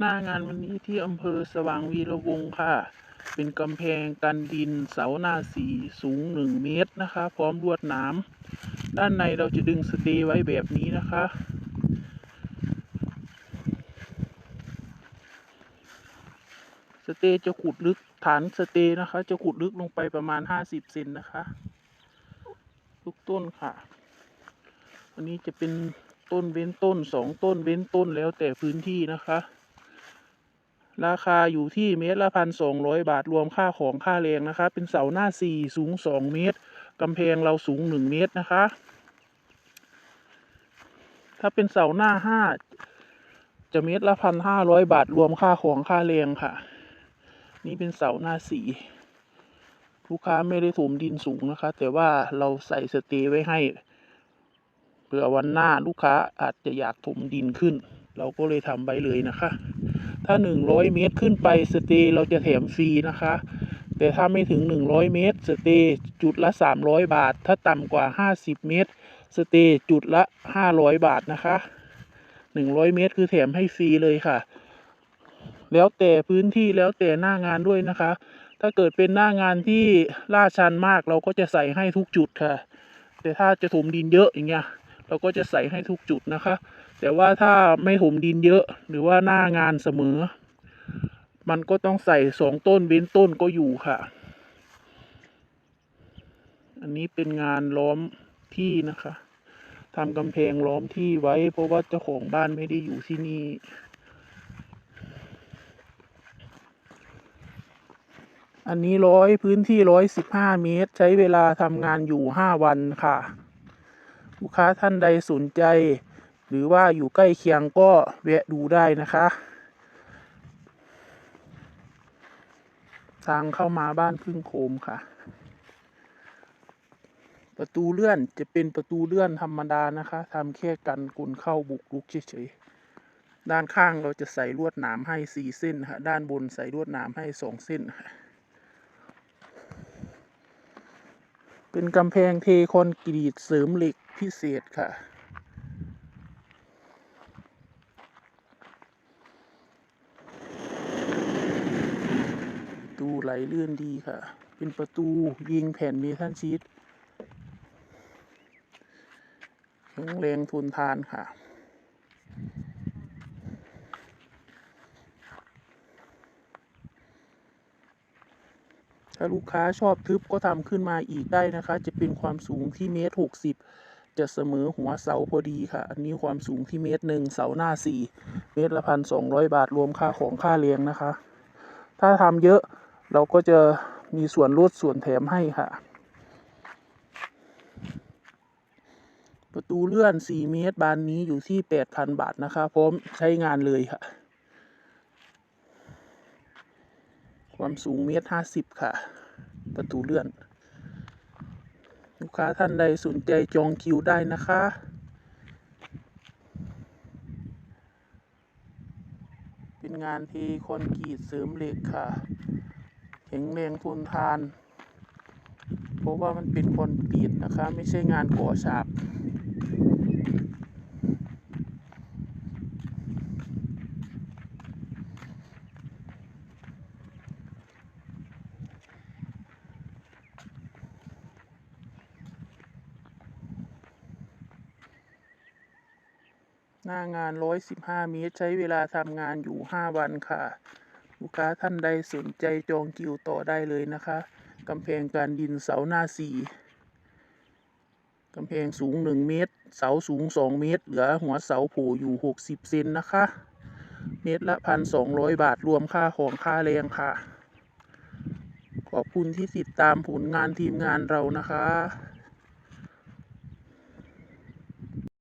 หน้างานวันนี้ที่อำเภอสว่างวีระวงศ์ค่ะ เป็นกำแพงกันดินเสาหน้าสีสูงหนึ่งเมตรนะคะ พร้อมลวดหนามด้านในเราจะดึงสเตย์ไว้แบบนี้นะคะ สเตย์จะขุดลึกฐานสเตย์นะคะ จะขุดลึกลงไปประมาณห้าสิบเซนนะคะทุกต้นค่ะอันนี้จะเป็นต้นเว้นต้นสองต้นเว้นต้นแล้วแต่พื้นที่นะคะ ราคาอยู่ที่เมตรละพันสองร้อยบาทรวมค่าของค่าแรงนะคะ เป็นเสาหน้าสี่สูงสองเมตรกำแพงเราสูงหนึ่งเมตรนะคะ ถ้าเป็นเสาหน้าห้าจะเมตรละพันห้าร้อยบาทรวมค่าของค่าแรงค่ะ นี่เป็นเสาหน้าสี่ลูกค้าไม่ได้ถมดินสูงนะคะ แต่ว่าเราใส่สเตย์ไว้ให้เผื่อวันหน้าลูกค้าอาจจะอยากถมดินขึ้น เราก็เลยทำไว้เลยนะคะ ถ้า 100 เมตรขึ้นไปสเตย์เราจะแถมฟรีนะคะ แต่ถ้าไม่ถึง 100 เมตรสเตย์จุดละ 300 บาท ถ้าต่ำกว่า 50 เมตรสเตย์จุดละ 500 บาทนะคะ 100 เมตรคือแถมให้ฟรีเลยค่ะ แล้วแต่พื้นที่แล้วแต่หน้างานด้วยนะคะ ถ้าเกิดเป็นหน้างานที่ลาดชันมากเราก็จะใส่ให้ทุกจุดค่ะ แต่ถ้าจะถมดินเยอะอย่างเงี้ยเราก็จะใส่ให้ทุกจุดนะคะ แต่ว่าถ้าไม่ถมดินเยอะ หรือว่าหน้างานเสมอ มันก็ต้องใส่สองต้นเว้นต้นก็อยู่ค่ะ อันนี้เป็นงานล้อมที่นะคะทำกำแพงล้อมที่ไว้ เพราะว่าเจ้าของบ้านไม่ได้อยู่ที่นี่อันนี้ร้อยพื้นที่ร้อยสิบห้าเมตร ใช้เวลาทำงานอยู่ห้าวันค่ะ ลูกค้าท่านใดสนใจ หรือว่าอยู่ใกล้เคียงก็แวะดูได้นะคะ ทางเข้ามาบ้านพึ่งโคมค่ะ ประตูเลื่อนจะเป็นประตูเลื่อนธรรมดานะคะทำแค่กันคนเข้าบุกรุกเฉยๆด้านข้างเราจะใส่ลวดหนามให้สี่เส้นค่ะด้านบนใส่ลวดหนามให้สองเส้นค่ะเป็นกำแพงเทคอนกรีตเสริมเหล็กพิเศษค่ะ ประตู ไหลเลื่อนดีค่ะ เป็นประตูยิงแผ่นเมทัลชีตแข็งแรงทนทานค่ะ ถ้าลูกค้าชอบทึบก็ทำขึ้นมาอีกได้นะคะ จะเป็นความสูงที่เมตรหกสิบจะเสมอหัวเสาพอดีค่ะ อันนี้ความสูงที่เมตรหนึ่งเสาหน้าสี่เมตรละพันสองร้อยบาทรวมค่าของค่าเลี้ยงนะคะ ถ้าทำเยอะ เราก็จะมีส่วนลดส่วนแถมให้ค่ะ ประตูเลื่อน 4 เมตร บานนี้อยู่ที่ 8,000 บาท นะคะ พร้อมใช้งานเลยค่ะ ความสูงเมตรห้าสิบค่ะ ประตูเลื่อน ลูกค้าท่านใดสนใจจองคิวได้นะคะเป็นงานเทคอนกรีตเสริมเหล็กค่ะ แข็งแรงทนทาน เพราะว่ามันเป็นคอนกรีตนะคะ ไม่ใช่งานก่อฉาบหน้างาน 115 เมตร ใช้เวลาทำงานอยู่ 5 วันค่ะ ลูกค้าท่านใดสนใจจองคิวต่อได้เลยนะคะกำแพงการดินเสาหน้า4กำแพงสูง 1 เมตร เสาสูง 2 เมตร เหลือหัวเสาโผล่อยู่ 60 เซนนะคะ เมตรละ1,200บาทรวมค่าของค่าแรงค่ะ ขอบคุณที่ติดตามผลงานทีมงานเรานะคะ